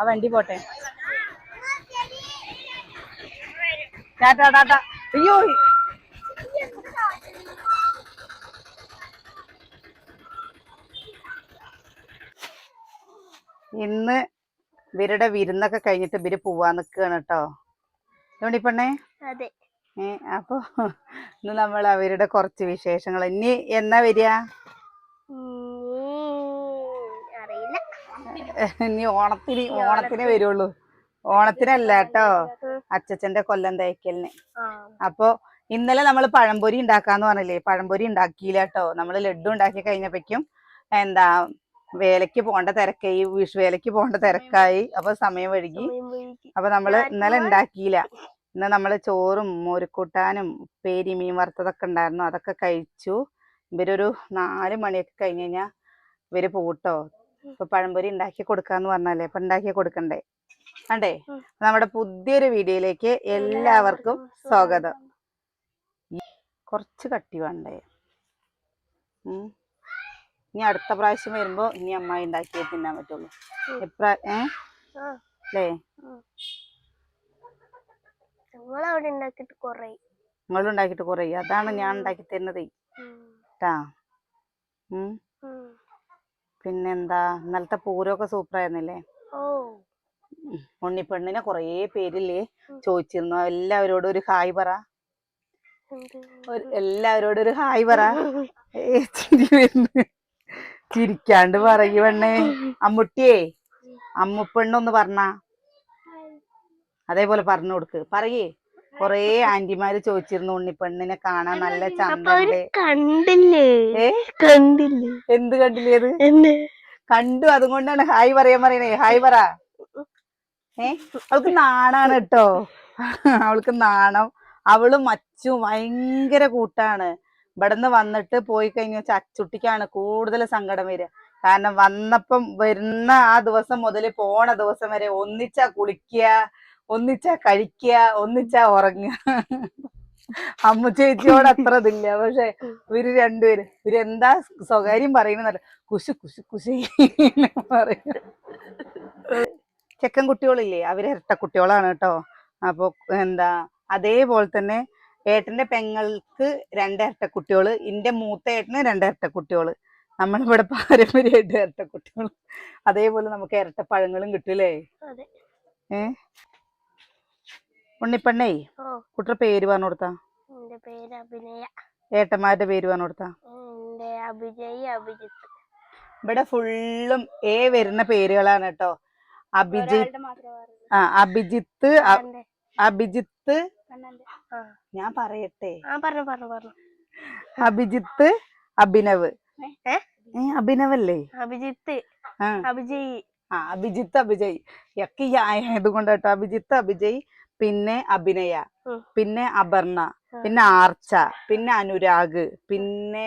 ആ വണ്ടി പോട്ടെ. Tata tata. അയ്യോ. ഇന്ന് ഇവരുടെ വിരുന്നൊക്കെ കഴിഞ്ഞിട്ട് ഇവർ പോവാൻ നിക്കാണ് കേട്ടോ. പെണ്ണേ? അതെ. ഏ അപ്പൊ ഇന്ന് നമ്മൾ അവരുടെ കുറച്ച് വിശേഷങ്ങൾ. ഇനി എന്നാ വരിക? ഇനി ഓണത്തിന് ഓണത്തിന് വരുള്ളൂ. ഓണത്തിനല്ല കേട്ടോ. അച്ഛച്ചന്റെ കൊല്ലം തേക്കലിന്. അപ്പൊ ഇന്നലെ നമ്മൾ പഴംപൊരി ഉണ്ടാക്കാന്ന് പറഞ്ഞില്ലേ? പഴംപൊരി ഉണ്ടാക്കിയില്ല കേട്ടോ. നമ്മൾ ലഡു ഉണ്ടാക്കി കഴിഞ്ഞപ്പോഴേക്കും എന്താ വേലയ്ക്ക് പോകേണ്ട തിരക്കായി വിഷു വേലയ്ക്ക് പോണ്ട തിരക്കായി. അപ്പൊ സമയം വഴുകി. അപ്പൊ നമ്മൾ ഇന്നലെ ഉണ്ടാക്കിയില്ല. ഇന്ന് നമ്മൾ ചോറും മോരുക്കൂട്ടാനും ഉപ്പേരി മീൻ വറുത്തതൊക്കെ ഉണ്ടായിരുന്നു. അതൊക്കെ കഴിച്ചു. ഇവരൊരു നാല് മണിയൊക്കെ കഴിഞ്ഞ് കഴിഞ്ഞാ ഇവർ പോട്ടോ. ഇപ്പൊ പഴംപൊരി ഉണ്ടാക്കി കൊടുക്കാന്ന് പറഞ്ഞാലേ ഇപ്പൊ ഉണ്ടാക്കി കൊടുക്കണ്ടേ? അണ്ടേ നമ്മുടെ പുതിയൊരു വീഡിയോയിലേക്ക് എല്ലാവർക്കും സ്വാഗതം. കുറച്ച് കട്ടി വേണ്ടേ? ഉം. ഇനി അടുത്ത പ്രാവശ്യം വരുമ്പോ ഇനി അമ്മായി ഉണ്ടാക്കിയേ തിന്നാൻ പറ്റുള്ളൂ. എപ്ര ഏ? അല്ലേ? നിങ്ങൾ കുറേ. അതാണ് ഞാൻ ഉണ്ടാക്കി തരുന്നത്. പിന്നെന്താ? ഇന്നലത്തെ പൂരമൊക്കെ സൂപ്പർ ആയിരുന്നില്ലേ? ഓ. ഉണ്ണിപ്പെണ്ണിനെ കുറേ പേരില്ലേ. ചോദിച്ചിരുന്നു. എല്ലാവരോടും ഒരു ഹായ് പറ. എല്ലാവരോടും ഒരു ഹായ് പറ. ഏ, ചിരി വരുന്നു. ചിരിക്കാണ്ട് പറയു പെണ്ണേ. അമ്മുട്ടിയേ അമ്മുപ്പെണ്ണൊന്ന് പറഞ്ഞ. അതേപോലെ പറഞ്ഞു കൊടുക്ക്. പറയേ. കൊറേ ആന്റിമാര് ചോദിച്ചിരുന്നു ഉണ്ണിപ്പെണ്ണിനെ കാണാൻ നല്ല ചന്ത ചന്തണ്ട് കണ്ടില്ലേ? കണ്ടില്ലേ? എന്ത് കണ്ടില്ലേത് കണ്ടു അതുകൊണ്ടാണ് ഹായ് പറയാൻ പറയണേ ഹായ് പറ. ഏ? അവൾക്ക് നാണാണ് കേട്ടോ. അവൾക്ക് നാണം. അവളും അച്ചും ഭയങ്കര കൂട്ടാണ്. ഇവിടുന്ന് വന്നിട്ട് പോയി കഴിഞ്ഞ വെച്ചാൽ അച്ചുട്ടിക്കാണ് കൂടുതൽ സങ്കടം വരിക. കാരണം വന്നപ്പം വരുന്ന ആ ദിവസം മുതൽ പോണ ദിവസം വരെ ഒന്നിച്ചാ കുളിക്കുക ഒന്നിച്ചാ കഴിക്കുക ഒന്നിച്ചാ ഉറങ്ങുക അമ്മ ചേച്ചിയോട് അത്ര ഇതില്ല. പക്ഷെ ഇവർ രണ്ടുപേര് ഇവരെന്താ സ്വകാര്യം പറയുന്ന കുശു കുശു കുശി പറയും. ചെക്കൻ കുട്ടികളില്ലേ? അവർ ഇരട്ട കുട്ടികളാണ് കേട്ടോ. അപ്പൊ എന്താ അതേപോലെ തന്നെ ഏട്ടന്റെ പെങ്ങൾക്ക് രണ്ട് ഇരട്ട കുട്ടികൾ ഇന്റെ മൂത്ത ഏട്ടന് രണ്ട് ഇരട്ട കുട്ടികൾ. നമ്മളിവിടെ പാരമ്പര്യമായിട്ട് ഇരട്ട കുട്ടികൾ അതേപോലെ നമുക്ക് ഇരട്ട പഴങ്ങളും കിട്ടൂലേ അതെ. ഏ? ഉണ്ണിപ്പെണ്ണേ കുട്ടിയുടെ പേര് പറഞ്ഞു കൊടുത്താ. എന്റെ പേര് അഭിനയ. ഏട്ടന്മാരുടെ പേര് പറഞ്ഞു കൊടുത്താ. എന്റെ അഭിജയ് അഭിജിത്ത്. ഇവിടെ ഫുള്ളും ഏ വരുന്ന പേരുകളാണ് കേട്ടോ. അഭിജിത്ത് ആ അഭിജിത്ത് അഭിജിത്ത്. ഞാൻ പറയട്ടെ. അഭിജിത്ത് അഭിനവ്. അഭിനവല്ലേ? അഭിജിത്ത്. അഭിജയ്. ആ അഭിജിത്ത് അഭിജയ്. ഒക്കെ ആയത് കൊണ്ട് കേട്ടോ. അഭിജിത്ത് അഭിജയ് പിന്നെ അഭിനയ പിന്നെ അപർണ പിന്നെ ആർച്ച പിന്നെ അനുരാഗ് പിന്നെ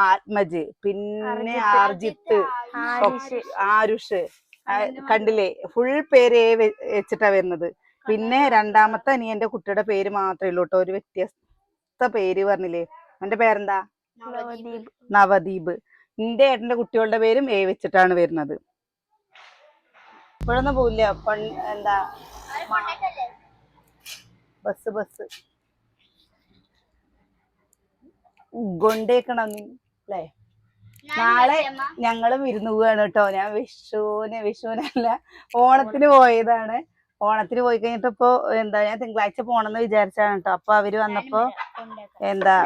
ആത്മജ്. പിന്നെ. ആർജിത്ത്. ആരിഷ്. കണ്ടില്ലേ? ഫുൾ പേര് വെച്ചിട്ടാ വരുന്നത്. പിന്നെ രണ്ടാമത്തെ അനിയന്റെ കുട്ടിയുടെ പേര് മാത്രമേ ഉള്ളൂ കേട്ടോ. ഒരു വ്യത്യസ്ത പേര് പറഞ്ഞില്ലേ? അവന്റെ പേരെന്താ? നവദീപ്. എന്റെ ഏട്ടന്റെ കുട്ടികളുടെ പേരും എ വെച്ചിട്ടാണ് വരുന്നത്. ഇപ്പോഴൊന്നും പോവില്ല. എന്താ? Bus bus. കൊണ്ടേക്കണം നീ? അല്ലേ നാളെ ഞങ്ങളും വിരുന്ന് പോവാണ് കേട്ടോ. ഞാൻ വിഷുവിന് വിഷുവിനല്ല ഓണത്തിന് പോയതാണ്. ഓണത്തിന് പോയി കഴിഞ്ഞിട്ട് ഇപ്പൊ എന്താ ഞാൻ തിങ്കളാഴ്ച പോണെന്ന് വിചാരിച്ചാണ് കേട്ടോ. അപ്പൊ അവർ വന്നപ്പോ എന്താ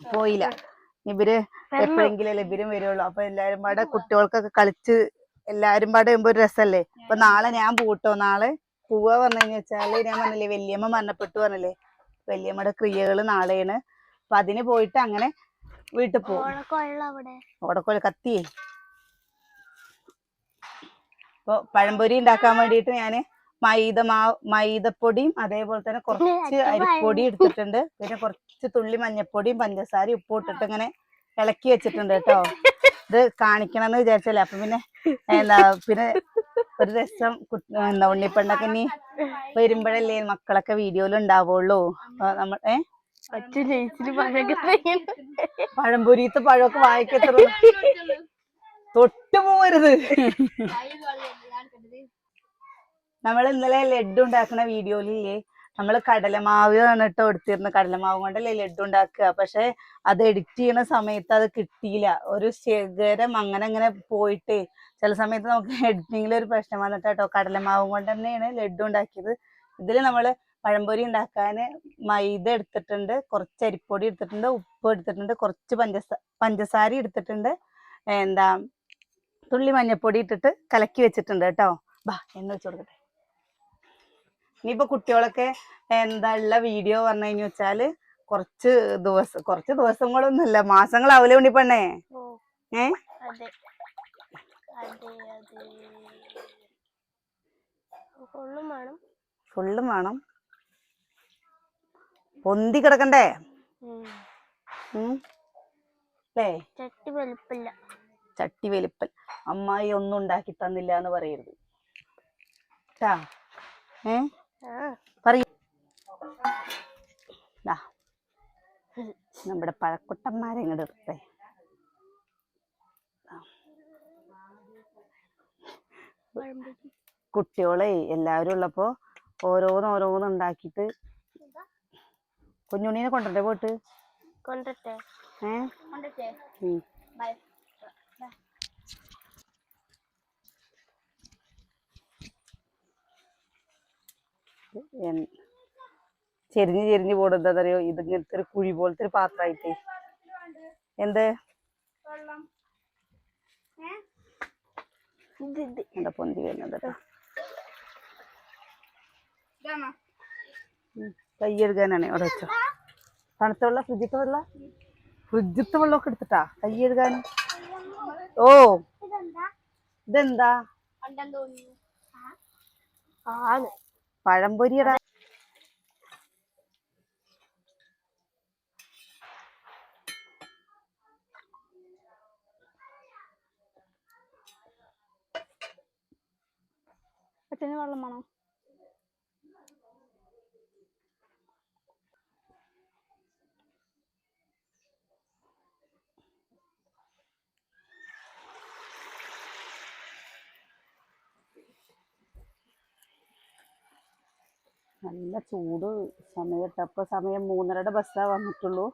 പോയില്ല. ഇവർ എപ്പോഴെങ്കിലും ഇവരും വരുള്ളൂ. അപ്പൊ എല്ലാരും പാടെ കുട്ടികൾക്കൊക്കെ കളിച്ച് എല്ലാരും പാടെ ഒരു രസല്ലേ? അപ്പൊ നാളെ ഞാൻ പോട്ടോ നാളെ? പോവാ പറഞ്ഞു വെച്ചാൽ ഞാൻ പറഞ്ഞില്ലേ വല്യമ്മ മരണപ്പെട്ടു പറഞ്ഞില്ലേ? വല്യമ്മയുടെ ക്രിയകൾ നാളെയാണ്. അപ്പൊ അതിന് പോയിട്ട് അങ്ങനെ വീട്ടിൽ പോകും. ഓടക്കോൽ കത്തിയേ അപ്പൊ പഴംപൊരി ഉണ്ടാക്കാൻ വേണ്ടിയിട്ട് ഞാൻ മൈദ മാവ് മൈദപ്പൊടിയും അതേപോലെ തന്നെ കുറച്ച് അരിപ്പൊടി എടുത്തിട്ടുണ്ട്. പിന്നെ കുറച്ച് തുള്ളി മഞ്ഞപ്പൊടിയും പഞ്ചസാരയും ഉപ്പും ഇട്ടിട്ട് ഇങ്ങനെ ഇളക്കി വെച്ചിട്ടുണ്ട് കേട്ടോ. ഇത് കാണിക്കണം എന്ന് വിചാരിച്ചല്ലേ? അപ്പൊ പിന്നെ എന്താ പിന്നെ ഒരു രസം എന്താ ഉണ്ണിപ്പണ്ടൊക്കെ ഇനി വരുമ്പോഴല്ലേ മക്കളൊക്കെ വീഡിയോയിൽ ഉണ്ടാവുള്ളൂ നമ്മൾ ഏ? പഴംപൊരിത്തെ പഴമൊക്കെ വായിക്കത്തുള്ളൂ തൊട്ടു പോവരുത്. നമ്മൾ ഇന്നലെ ലഡു ഉണ്ടാക്കുന്ന വീഡിയോയിലില്ലേ? നമ്മൾ കടലമാവ് ആണ് കേട്ടോ എടുത്തിരുന്നത് കടലമാവ് കൊണ്ടല്ലേ ലഡു ഉണ്ടാക്കുക. പക്ഷെ അത് എഡിറ്റ് ചെയ്യുന്ന സമയത്ത് അത് കിട്ടിയില്ല. ഒരു ശേഖരം അങ്ങനെ അങ്ങനെ പോയിട്ട് ചില സമയത്ത് നമുക്ക് എഡിറ്റിങ്ങിൽ ഒരു പ്രശ്നം വന്നിട്ട് കേട്ടോ കടലമാവ് കൊണ്ട് തന്നെയാണ് ലഡു ഉണ്ടാക്കിയത്. ഇതിൽ നമ്മൾ പഴംപൊരി ഉണ്ടാക്കാൻ മൈദ എടുത്തിട്ടുണ്ട് കുറച്ച് അരിപ്പൊടി എടുത്തിട്ടുണ്ട് ഉപ്പ് എടുത്തിട്ടുണ്ട് കുറച്ച് പഞ്ചസാര പഞ്ചസാര എടുത്തിട്ടുണ്ട്. എന്താ തുള്ളി മഞ്ഞപ്പൊടി ഇട്ടിട്ട് കലക്കി വെച്ചിട്ടുണ്ട് കേട്ടോ ബാ എന്ന് വെച്ചു കൊടുക്കട്ടെ. ഇനിയിപ്പോ കുട്ടികളൊക്കെ എന്താ ഉള്ള വീഡിയോ പറഞ്ഞു കഴിഞ്ഞു വെച്ചാൽ കുറച്ച് ദിവസം കുറച്ച് ദിവസങ്ങളൊന്നുമില്ല മാസങ്ങളാവൂലേ ഉണ്ണിപ്പണ്ണേ? പെണ്ണേ ഏ? ഫുള്ളും വേണം. പൊന്തി കിടക്കണ്ടേ? അല്ലേ ചട്ടി വലുപ്പൽ ചട്ടി വലിപ്പൽ. അമ്മായി ഒന്നും ഉണ്ടാക്കി തന്നില്ല എന്ന് പറയരുത് ഏ? പറയൂ. നമ്മുടെ പഴക്കുട്ടന്മാരെ ഇങ്ങോട്ട് എടുത്തേ കുട്ടികളെ എല്ലാവരും ഉള്ളപ്പോ ഓരോന്ന് ഓരോന്ന് ഉണ്ടാക്കിട്ട് കുഞ്ഞുണ്ണീനെ കൊണ്ടുവരട്ടെ പോയിട്ട്? കൊണ്ടട്ടെ ഏ? ചെരിഞ്ഞ് ചെരിഞ്ഞ് പോടുന്നതറിയോ ഇത് ഇതിങ്ങനത്തെ ഒരു കുഴി പോലത്തെ ഒരു പാത്രമായിട്ട്. എന്ത്? എന്താ പൊന്തി വരുന്നത് കൈ കഴുകാനാണ് അവിടെ വെച്ചോ. തണുത്ത വെള്ളം ഫ്രിഡ്ജത്തെ വെള്ളം? ഫ്രിഡ്ജത്തെ വെള്ളമൊക്കെ എടുത്തിട്ടാ? കൈ കഴുകാൻ? ഓ. ഇതെന്താ? ആണ് പഴംപൊരിയുടെ അച്ഛന് വെള്ളം വേണോ? നല്ല ചൂട് സമയത്ത്. അപ്പൊ സമയം മൂന്നരയുടെ ബസ്സാ വന്നിട്ടുള്ളൂ.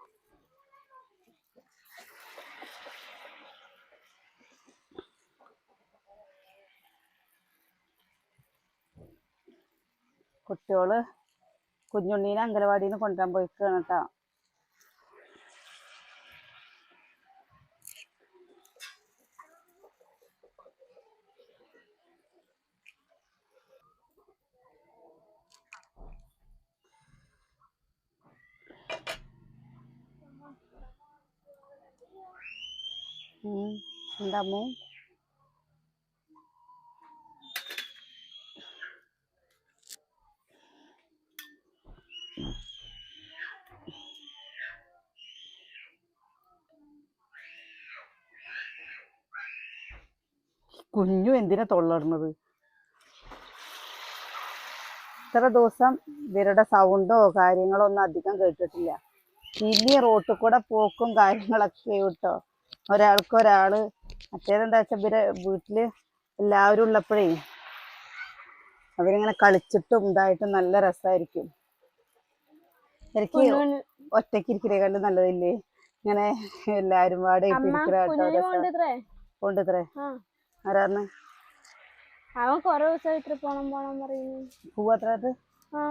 കുട്ടികൾ കുഞ്ഞുണ്ണീനെ അംഗനവാടിയിൽ നിന്ന് കൊണ്ടുവരാൻ പോയിക്കാണ് കേട്ടോ എന്താ അമ്മു? കുഞ്ഞു എന്തിനാ തൊള്ളടുന്നത്? ഇത്ര ദിവസം ഇവരുടെ സൗണ്ടോ കാര്യങ്ങളോ ഒന്നും അധികം കേട്ടിട്ടില്ല. ഇനി റോട്ടിൽ കൂടെ പോക്കും കാര്യങ്ങളൊക്കെ കേട്ടോ. ഒരാൾക്ക് ഒരാൾ മറ്റേതെന്താ വെച്ചാൽ ഇവരെ വീട്ടിൽ എല്ലാവരും ഉള്ളപ്പോഴേ അവരിങ്ങനെ കളിച്ചിട്ടും ഇതായിട്ടും നല്ല രസമായിരിക്കും എനിക്ക് ഒറ്റയ്ക്ക് ഇരിക്കുന്നേക്കാളും നല്ലതില്ലേ? ഇങ്ങനെ എല്ലാരും പാടെ കൊണ്ടുത്രേ ആരാന്ന്? അവൻ കൊറേ ദിവസം ഇത്ര പോണം പോണം പറയുന്നു. കുഞ്ഞുണ്ണി ആ.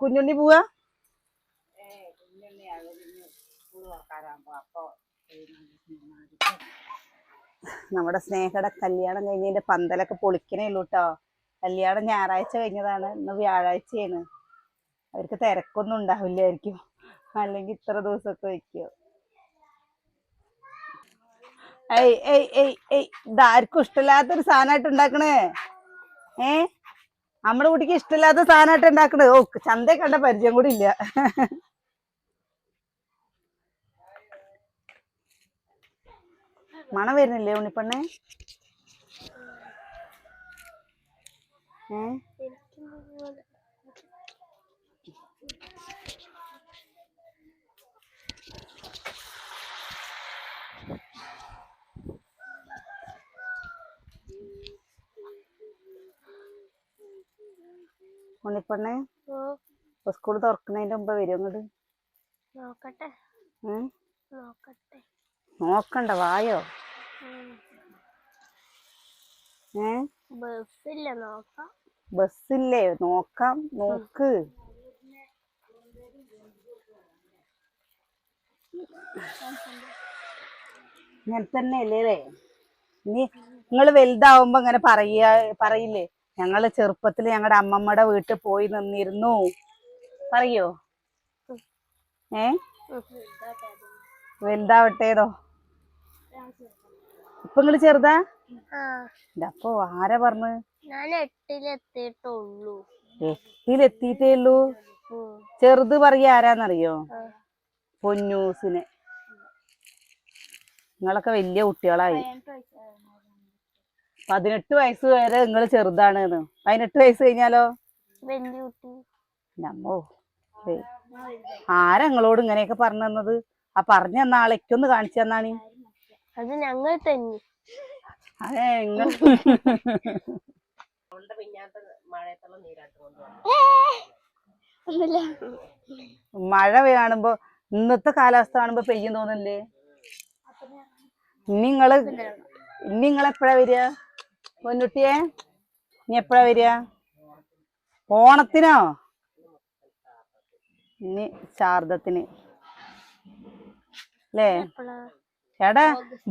കുഞ്ഞുണ്ണി പോവാ? നമ്മുടെ സ്നേഹയുടെ കല്യാണം കഴിഞ്ഞതിന്റെ പന്തലൊക്കെ പൊളിക്കണേ ഉള്ളൂ കേട്ടോ കല്യാണം ഞായറാഴ്ച കഴിഞ്ഞതാണ്. ഇന്ന് വ്യാഴാഴ്ചയാണ്. അവർക്ക് തിരക്കൊന്നും ഉണ്ടാവില്ലായിരിക്കും. അല്ലെങ്കിൽ ഇത്ര ദിവസമൊക്കെ വയ്ക്കോ. ഏയ് ഏയ് ഏയ് ഏയ് ഇതാർക്കും ഇഷ്ടമില്ലാത്തൊരു സാധനമായിട്ട് ഉണ്ടാക്കണേ? ഏ? നമ്മുടെ കുട്ടിക്ക് ഇഷ്ടമില്ലാത്ത സാധനമായിട്ട് ഉണ്ടാക്കണേ? ഓ ചന്തയെ കണ്ട പരിചയം കൂടി ഇല്ല. മണം വരുന്നില്ലേ ഉണ്ണിപ്പണ്ണേ? ഏ? ഉണ്ണിപ്പണ്ണേ സ്കൂൾ തുറക്കുന്നതിന്റെ മുമ്പ് വരും അങ്ങോട്ട് നോക്കട്ടെ. നോക്കട്ടെ. നോക്കണ്ട വായോ. ബസ്സില്ല നോക്കാം. ബസ്സില്ലേ? നോക്കാം. നോക്ക്. ഇങ്ങനെ തന്നെ അല്ലേ? ഇനി നിങ്ങൾ വലുതാവുമ്പോ ഇങ്ങനെ പറയാ പറയില്ലേ? ഞങ്ങൾ ചെറുപ്പത്തിൽ ഞങ്ങളുടെ അമ്മമ്മയുടെ വീട്ടിൽ പോയി നിന്നിരുന്നു. പറയോ? ഏ? വലുതാവട്ടേതോ? ഇപ്പൊ നിങ്ങൾ ചെറുതാ? അപ്പൊ ആരാ പറഞ്ഞു? ഞാൻ എട്ടിലെത്തിയിട്ടുള്ളൂ. എത്തിയിലെത്തിയിട്ടേ ഉള്ളൂ. ചെറുത് പറയാ ആരാന്നറിയോ? പൊന്നൂസിനെ. നിങ്ങളൊക്കെ വലിയ കുട്ടികളായി. പതിനെട്ട് വയസ്സ് വരെ നിങ്ങൾ ചെറുതാണ് പതിനെട്ട് വയസ്സ് കഴിഞ്ഞാലോ? നമ്മോ. ആരാ നിങ്ങളോട് ഇങ്ങനെയൊക്കെ പറഞ്ഞു തന്നത്? ആ പറഞ്ഞു തന്ന ആളേക്കൊന്ന് കാണിച്ചു തന്നാണ്. അത് ഞങ്ങൾ തന്നെ. അതെ നിങ്ങൾ ഒന്നുമില്ല. മഴ കാണുമ്പോ ഇന്നത്തെ കാലാവസ്ഥ കാണുമ്പോ പെയ്യും തോന്നില്ലേ ഇനി നിങ്ങൾ ഇനി നിങ്ങൾ എപ്പോഴാ വരിക? പൊന്നുട്ടിയെ നീ എപ്പോഴാ വരിക? ഓണത്തിനോ? ഇനി ശാരദത്തിന് അല്ലേ? എപ്പോഴാ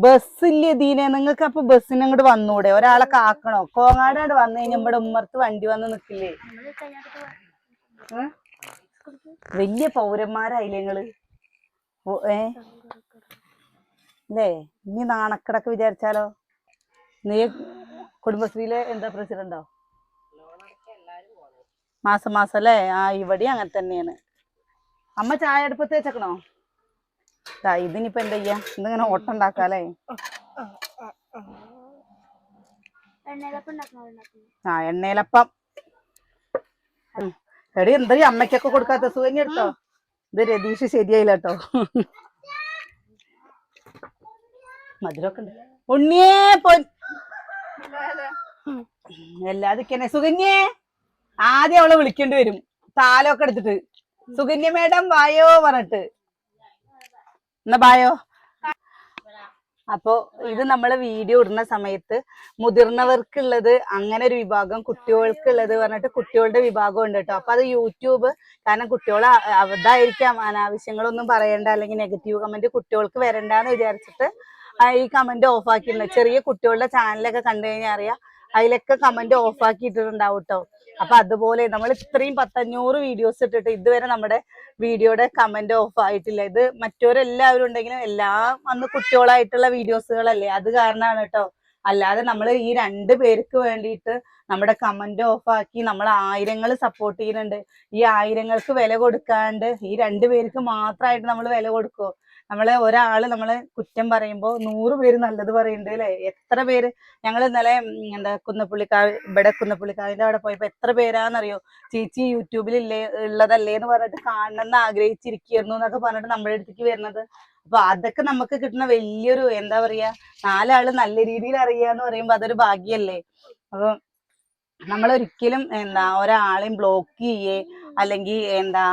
ബസ് ദീനെ? നിങ്ങൾക്ക് അപ്പൊ ബസ്സിന് അങ്ങോട്ട് വന്നൂടെ? ഒരാളെ കാക്കണോ? കോങ്ങാട് വന്നു കഴിഞ്ഞാൽ ഇവിടെ ഉമ്മർത്ത് വണ്ടി വന്ന് നിക്കില്ലേ? വലിയ പൗരന്മാരായില്ലേ നിങ്ങൾ ഏ? അല്ലേ ഇനി നാണക്കടക്ക് വിചാരിച്ചാലോ? നീ കുടുംബശ്രീയിലെ എന്താ പ്രസിഡന്റോ? മാസം മാസം അല്ലേ? ആ ഇവിടെ അങ്ങനെ തന്നെയാണ്. അമ്മ ചായ അടുപ്പത്ത് വെച്ചേക്കണോ? ഇതിനിപ്പോ എന്താ ചെയ്യാ? ഇന്നിങ്ങനെ ഓട്ടം ഉണ്ടാക്കാലേ ആ എണ്ണയിലപ്പം. എടി എന്താ അമ്മയ്ക്കൊക്കെ കൊടുക്കാത്ത സുഖനി എടുത്തോ? ഇത് രതീഷ് ശരിയായില്ല കേട്ടോ. മധുരമൊക്കെ ഉണ്ട്. ഉണ്ണിയേ പൊ എല്ലാതിക്കന്നെ. സുകന്യേ ആദ്യം അവളെ വിളിക്കേണ്ടി വരും. താലമൊക്കെ എടുത്തിട്ട്. സുകന്യ മേഡം വായോ പറഞ്ഞിട്ട്. എന്നാ ബായോ? അപ്പോ ഇത് നമ്മൾ വീഡിയോ ഇടുന്ന സമയത്ത് മുതിർന്നവർക്കുള്ളത് അങ്ങനെ ഒരു വിഭാഗം കുട്ടികൾക്കുള്ളത് പറഞ്ഞിട്ട് കുട്ടികളുടെ വിഭാഗം ഉണ്ട് കേട്ടോ. അപ്പൊ അത് യൂട്യൂബ് കാരണം കുട്ടികൾ അതായിരിക്കാം അനാവശ്യങ്ങളൊന്നും പറയണ്ട അല്ലെങ്കിൽ നെഗറ്റീവ് കമന്റ് കുട്ടികൾക്ക് വരണ്ടെന്ന് വിചാരിച്ചിട്ട് ഈ കമന്റ് ഓഫ് ആക്കിയിട്ടുണ്ട് ചെറിയ കുട്ടികളുടെ ചാനലൊക്കെ കണ്ടു കഴിഞ്ഞാൽ അറിയാം. അതിലൊക്കെ കമന്റ് ഓഫ് ആക്കിയിട്ടുണ്ടാവും കേട്ടോ അപ്പൊ അതുപോലെ നമ്മൾ ഇത്രയും പത്തഞ്ഞൂറ് വീഡിയോസ് ഇട്ടിട്ട് ഇതുവരെ നമ്മുടെ വീഡിയോയുടെ കമന്റ് ഓഫ് ആയിട്ടില്ല ഇത് മറ്റവരെല്ലാവരും ഉണ്ടെങ്കിലും എല്ലാം അന്ന് കുട്ടികളായിട്ടുള്ള വീഡിയോസുകളല്ലേ അത് കാരണമാണ് കേട്ടോ അല്ലാതെ നമ്മൾ ഈ രണ്ട് പേർക്ക് വേണ്ടിയിട്ട് നമ്മുടെ കമന്റ് ഓഫ് ആക്കി നമ്മൾ ആയിരങ്ങൾ സപ്പോർട്ട് ചെയ്യുന്നുണ്ട്. ഈ ആയിരങ്ങൾക്ക് വില കൊടുക്കാണ്ട് ഈ രണ്ട് പേർക്ക് മാത്രമായിട്ട് നമ്മൾ വില കൊടുക്കുമോ നമ്മളെ ഒരാൾ നമ്മളെ കുറ്റം പറയുമ്പോൾ നൂറ് പേര് നല്ലത് പറയുന്നുണ്ട് അല്ലെ എത്ര പേര്? ഞങ്ങൾ ഇന്നലെ എന്താ കുന്നപ്പുള്ളിക്കാവ് ഇവിടെ കുന്നപ്പുള്ളിക്കാവിന്റെ അവിടെ പോയപ്പോ എത്ര പേരാന്നറിയോ? ചേച്ചി യൂട്യൂബിൽ ഇല്ലേ ഉള്ളതല്ലേ എന്ന് പറഞ്ഞിട്ട് കാണണമെന്ന് ആഗ്രഹിച്ചിരിക്കുന്നു എന്നൊക്കെ പറഞ്ഞിട്ട് നമ്മുടെ അടുത്തേക്ക് വരുന്നത്. അപ്പൊ അതൊക്കെ നമുക്ക് കിട്ടുന്ന വലിയൊരു എന്താ പറയാ നാലാൾ നല്ല രീതിയിൽ അറിയാന്ന് പറയുമ്പോ അതൊരു ഭാഗ്യല്ലേ? അപ്പൊ നമ്മൾ ഒരിക്കലും എന്താ ഒരാളെയും ബ്ലോക്ക് ചെയ്യേ അല്ലെങ്കിൽ എന്താ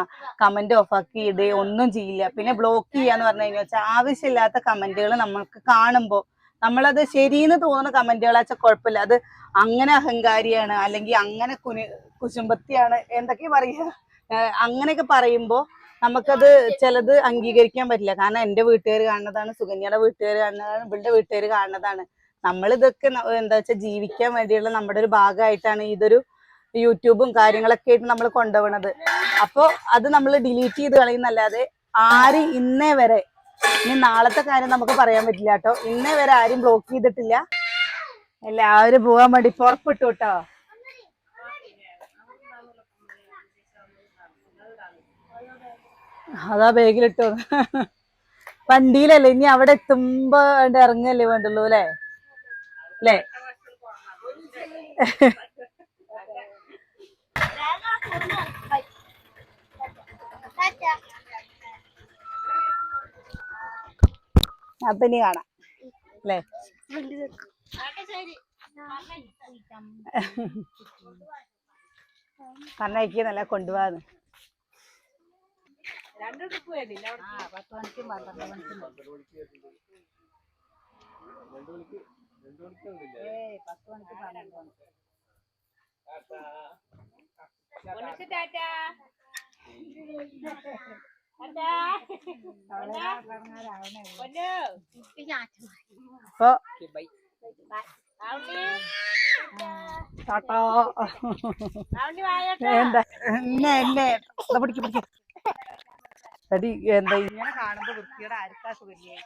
കമന്റ് ഓഫ് ആക്കി ഇടേ ഒന്നും ചെയ്യില്ല. പിന്നെ ബ്ലോക്ക് ചെയ്യാന്ന് പറഞ്ഞു കഴിഞ്ഞാൽ ആവശ്യമില്ലാത്ത കമന്റുകൾ നമ്മൾക്ക് കാണുമ്പോൾ നമ്മളത് ശരിയെന്ന് തോന്നുന്ന കമന്റുകളാച്ചാൽ കുഴപ്പമില്ല അത് അങ്ങനെ അഹങ്കാരിയാണ് അല്ലെങ്കിൽ അങ്ങനെ കുനി കുശുമ്പത്തിയാണ് എന്തൊക്കെ പറയുക? അങ്ങനെയൊക്കെ പറയുമ്പോൾ നമുക്കത് ചിലത് അംഗീകരിക്കാൻ പറ്റില്ല. കാരണം എന്റെ വീട്ടുകാർ കാണുന്നതാണ് സുകന്യയുടെ വീട്ടുകാർ കാണുന്നതാണ് ഇവളുടെ വീട്ടുകാർ കാണുന്നതാണ്. നമ്മൾ ഇതൊക്കെ എന്താ വെച്ചാൽ ജീവിക്കാൻ വേണ്ടിയുള്ള നമ്മുടെ ഒരു ഭാഗമായിട്ടാണ് ഇതൊരു യൂട്യൂബും കാര്യങ്ങളൊക്കെ ആയിട്ട് നമ്മൾ കൊണ്ടുപോകണത് അപ്പോൾ അത് നമ്മൾ ഡിലീറ്റ് ചെയ്ത് കളയുന്നല്ലാതെ ആരും ഇന്നേ വരെ ഇനി നാളത്തെ കാര്യം നമുക്ക് പറയാൻ പറ്റില്ല കേട്ടോ. ഇന്നേ വരെ ആരും ബ്ലോക്ക് ചെയ്തിട്ടില്ല. എല്ലാവരും പോകാൻ വേണ്ടി പുറപ്പെട്ടു കേട്ടോ. അതാ ബാഗിലിട്ടോ വണ്ടിയിലല്ലേ? ഇനി അവിടെ എത്തുമ്പോ ഇറങ്ങല്ലേ വേണ്ടുള്ളൂ അല്ലേ? അല്ലേ അപ്പൊ ഇനി കാണാം അല്ലേ പറഞ്ഞയക്കുന്നല്ല കൊണ്ടുപോകാന്ന്. അപ്പൊ ടാറ്റാ. എന്താ? എന്നെ എന്നെ? പിടിക്ക് പിടിക്ക്. എടി എന്താ ഇങ്ങനെ കാണുമ്പോ വൃത്തിയുടെ ആർക്കാ സുഖല്ലേ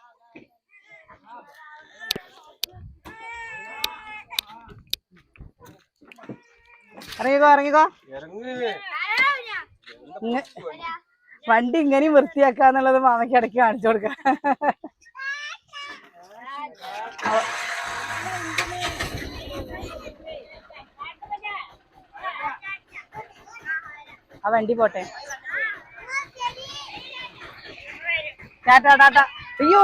ഇറങ്ങിക്കോ ഇറങ്ങിക്കോ. വണ്ടി ഇങ്ങനെയും വൃത്തിയാക്കാന്നുള്ളത് മാമയ്ക്ക് ഇടയ്ക്ക് കാണിച്ചു കൊടുക്ക. ആ വണ്ടി പോട്ടെ. Tata tata. അയ്യോ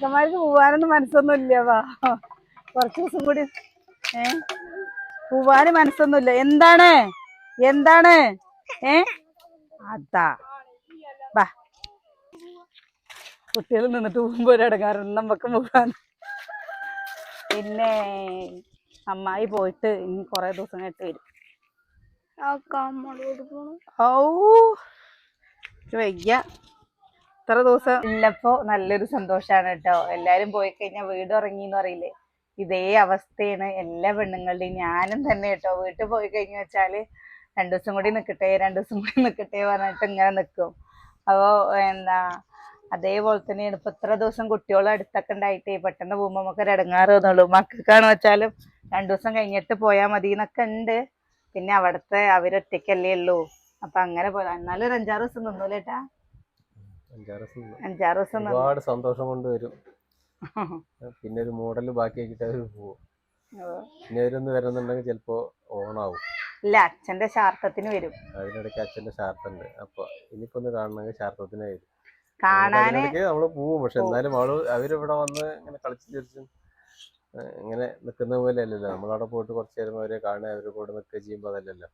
ചെക്കന്മാർക്ക് പോവാനൊന്നും മനസ്സൊന്നും ഇല്ല വാ. കുറച്ച് ദിവസം കൂടി ഏ? പോവാന് മനസ്സൊന്നുമില്ല. എന്താണ്? എന്താണ്? ഏ? അതാ. വാ. കുട്ടികൾ നിന്നിട്ട് പോകുമ്പോ ഒരടങ്ങാറുണ്ട് നമുക്ക് പോകാൻ പിന്നെ അമ്മായി പോയിട്ട് ഇനി കൊറേ ദിവസം കഴിഞ്ഞിട്ട് വരും. ഓ വയ്യ ഇത്ര ദിവസം ഇല്ലപ്പോ നല്ലൊരു സന്തോഷാണ് കേട്ടോ എല്ലാരും പോയി കഴിഞ്ഞാൽ വീട് ഉറങ്ങി എന്ന് പറയില്ലേ? ഇതേ അവസ്ഥയാണ് എല്ലാ പെണ്ണുങ്ങളുടെയും. ഞാനും തന്നെ കേട്ടോ വീട്ടിൽ പോയി കഴിഞ്ഞു വെച്ചാൽ രണ്ടു ദിവസം കൂടി നിക്കട്ടെ രണ്ടു ദിവസം കൂടി നിക്കട്ടെ പറഞ്ഞിട്ട് ഇങ്ങനെ നിക്കും. അപ്പോ എന്താ അതേപോലെ തന്നെയാണ്. ഇപ്പൊ ഇത്ര ദിവസം കുട്ടികളും അടുത്തൊക്കെ ഉണ്ടായിട്ടേ പെട്ടെന്ന് പോകുമ്പോ നമുക്ക് ഒരു മക്കൾക്കാണ് വെച്ചാലും രണ്ടു ദിവസം കഴിഞ്ഞിട്ട് പോയാൽ മതി എന്നൊക്കെ ഉണ്ട്. പിന്നെ അവിടുത്തെ അവരൊറ്റയ്ക്കല്ലേ ഉള്ളൂ. അപ്പൊ അങ്ങനെ പോയതാ. എന്നാലും ഒരു അഞ്ചാറ് ദിവസം നിന്നൂലേട്ടാ. അഞ്ചാറ് ദിവസം ഒരുപാട് സന്തോഷം കൊണ്ട് വരും. പിന്നെ ഒരു മോഡൽ ബാക്കിയാക്കിട്ട് അവർ പോകും പിന്നെ അവരൊന്ന് വരുന്നുണ്ടെങ്കിൽ ചിലപ്പോ ഓണാവും. ഇല്ല അച്ഛന്റെ ശാർത്ഥത്തിന് വരും. അതിനിടയ്ക്ക് അച്ഛന്റെ ഷാർട്ടുണ്ട് അപ്പൊ ഇനിയിപ്പോ ഒന്ന് കാണണമെങ്കിൽ ശാർത്ഥത്തിന് വരും. കാണാന് നമ്മൾ പോവും. പക്ഷെ എന്നാലും അവൾ അവരിവിടെ വന്ന് ഇങ്ങനെ കളിച്ചു ചിരിച്ചും ഇങ്ങനെ നിൽക്കുന്ന പോലെ അല്ലല്ലോ. നമ്മളവിടെ പോയിട്ട് കുറച്ചു നേരം അവരെ കാണുക അവരുടെ കൂടെ നിൽക്കുക ചെയ്യുമ്പോൾ അതല്ലല്ലോ.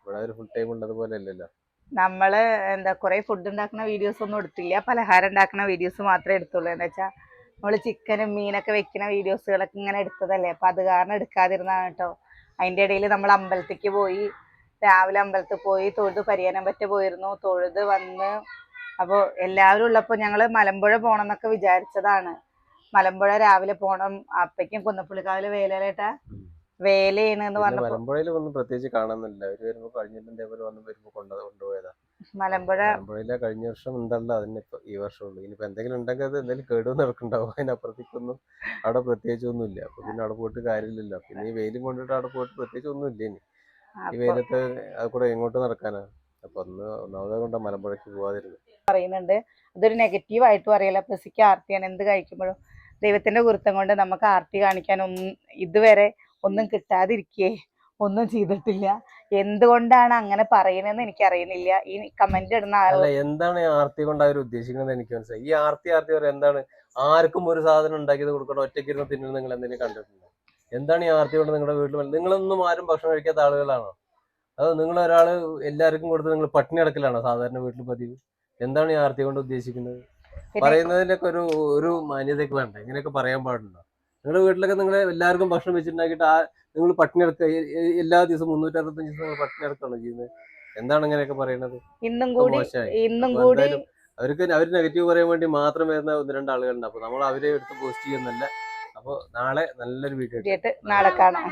ഇവിടെ അവർ ഫുൾ ടൈം ഉള്ളത് പോലെ അല്ലല്ലോ. നമ്മൾ എന്താ കുറേ ഫുഡ് ഉണ്ടാക്കുന്ന വീഡിയോസ് ഒന്നും എടുത്തില്ല. പലഹാരം ഉണ്ടാക്കുന്ന വീഡിയോസ് മാത്രമേ എടുത്തുള്ളൂ. എന്താ വെച്ചാ നമ്മൾ ചിക്കനും മീനൊക്കെ വെക്കുന്ന വീഡിയോസുകളൊക്കെ ഇങ്ങനെ എടുത്തതല്ലേ? അപ്പൊ അത് കാരണം എടുക്കാതിരുന്നതാണ് കേട്ടോ അതിന്റെ ഇടയിൽ നമ്മൾ അമ്പലത്തേക്ക് പോയി രാവിലെ അമ്പലത്തിൽ പോയി തൊഴുത് പരിയാനം പറ്റ പോയിരുന്നു. തൊഴുത് വന്ന് അപ്പോൾ എല്ലാവരും ഉള്ളപ്പോൾ ഞങ്ങൾ മലമ്പുഴ പോകണം എന്നൊക്കെ വിചാരിച്ചതാണ്. മലമ്പുഴ രാവിലെ പോണം. അപ്പയ്ക്കും കുന്നപ്പുള്ളിക്കാവിലെ വേലേട്ടാ വേലയാണ് എന്ന് പറഞ്ഞപ്പോ മലമ്പുഴയിൽ ഒന്നും പ്രത്യേകിച്ച് കാണാനൊന്നുമില്ല അവർ വരുമ്പോ കഴിഞ്ഞിട്ട് ഇതേപോലെ വന്ന് വരുമ്പോ കൊണ്ട് കൊണ്ടുപോയതാ. മലമ്പുഴ മലമ്പുഴയിലെ കഴിഞ്ഞ വർഷം എന്തല്ല അതിന് ഈ വർഷം ഉള്ളൂ ഇനിയിപ്പോ എന്തെങ്കിലും ഉണ്ടെങ്കിൽ അത് എന്തെങ്കിലും കേടുവന്ന് നടക്കുന്നുണ്ടാവും അതിനപ്പുറത്തേക്കൊന്നും അവിടെ പ്രത്യേകിച്ച് ഒന്നുമില്ല അപ്പൊ പിന്നെ അവിടെ പോയിട്ട് കാര്യമില്ലല്ലോ. പിന്നെ ഈ വെയിലും കൊണ്ടിട്ട് അവിടെ പോയിട്ട് പ്രത്യേകിച്ച് ഒന്നുമില്ല ഇനി. ഈ വെയിലത്ത് അത് കൂടെ എങ്ങോട്ട് നടക്കാനാ? അപ്പൊ ഒന്ന് ഒന്നാമത് കൊണ്ട് മലമ്പുഴയ്ക്ക് പോവാതിരുന്നു. പറയുന്നുണ്ട്. അതൊരു നെഗറ്റീവ് ആയിട്ട് പറയല പ്രസിക്ക് ആർത്തിയാണ് എന്ത് കഴിക്കുമ്പോഴും ദൈവത്തിന്റെ ഗുരുത്തം കൊണ്ട് നമുക്ക് ആർത്തി കാണിക്കാൻ ഒന്നും ഇതുവരെ ഒന്നും കിട്ടാതിരിക്കേ ഒന്നും ചെയ്തിട്ടില്ല. എന്തുകൊണ്ടാണ് അങ്ങനെ പറയുന്നതെന്ന് എനിക്ക് അറിയുന്നില്ല ഈ കമന്റ് ഇടുന്ന ആൾ അല്ല എന്താണ് ഈ ആർത്തി കൊണ്ട് അവർ ഉദ്ദേശിക്കുന്നത് എനിക്ക് മനസ്സിലായി. ഈ ആർത്തി ആർത്തി പറയാം എന്താണ്? ആർക്കും ഒരു സാധനം ഉണ്ടാക്കിയത് കൊടുക്കണം ഒറ്റയ്ക്ക് ഇരുന്ന് തിന്നുന്നത് നിങ്ങൾ എന്തെങ്കിലും കണ്ടിട്ടുണ്ടോ എന്താണ് ഈ ആർത്തി കൊണ്ട് നിങ്ങളുടെ വീട്ടിൽ നിങ്ങളൊന്നും ആരും ഭക്ഷണം കഴിക്കാത്ത ആളുകളാണോ? അത് നിങ്ങൾ ഒരാൾ എല്ലാവർക്കും കൊടുത്ത് നിങ്ങൾ പട്ടിണി അടക്കലാണോ സാധാരണ വീട്ടിൽ പതിവ്? എന്താണ് ഈ ആർത്തി കൊണ്ട് ഉദ്ദേശിക്കുന്നത്? പറയുന്നതിലൊക്കെ ഒരു ഒരു മാന്യതയൊക്കെ വേണ്ട. ഇങ്ങനെയൊക്കെ പറയാൻ പാടുണ്ടോ? നിങ്ങളുടെ വീട്ടിലൊക്കെ നിങ്ങൾ എല്ലാവർക്കും ഭക്ഷണം വെച്ചിട്ടുണ്ടാക്കിയിട്ട് ആ നിങ്ങൾ പട്ടിണി അടക്കുക എല്ലാ ദിവസവും മുന്നൂറ്റി അറുപത്തഞ്ച് ദിവസം നിങ്ങൾ പട്ടിണി അടക്കുകയാണോ ചെയ്യുന്നത്? എന്താണ് ഇങ്ങനെയൊക്കെ പറയുന്നത് ഇന്നും കൂടി ഇന്നും കൂടി അവർക്ക് അവർ നെഗറ്റീവ് പറയാൻ വേണ്ടി മാത്രം വരുന്ന ഒന്ന് രണ്ട് ആളുകളുണ്ട്. അപ്പൊ നമ്മൾ അവരെ എടുത്ത് പോസ്റ്റ് ചെയ്യുന്നല്ല അപ്പൊ നാളെ നല്ലൊരു വീഡിയോ നാളെ കാണാം.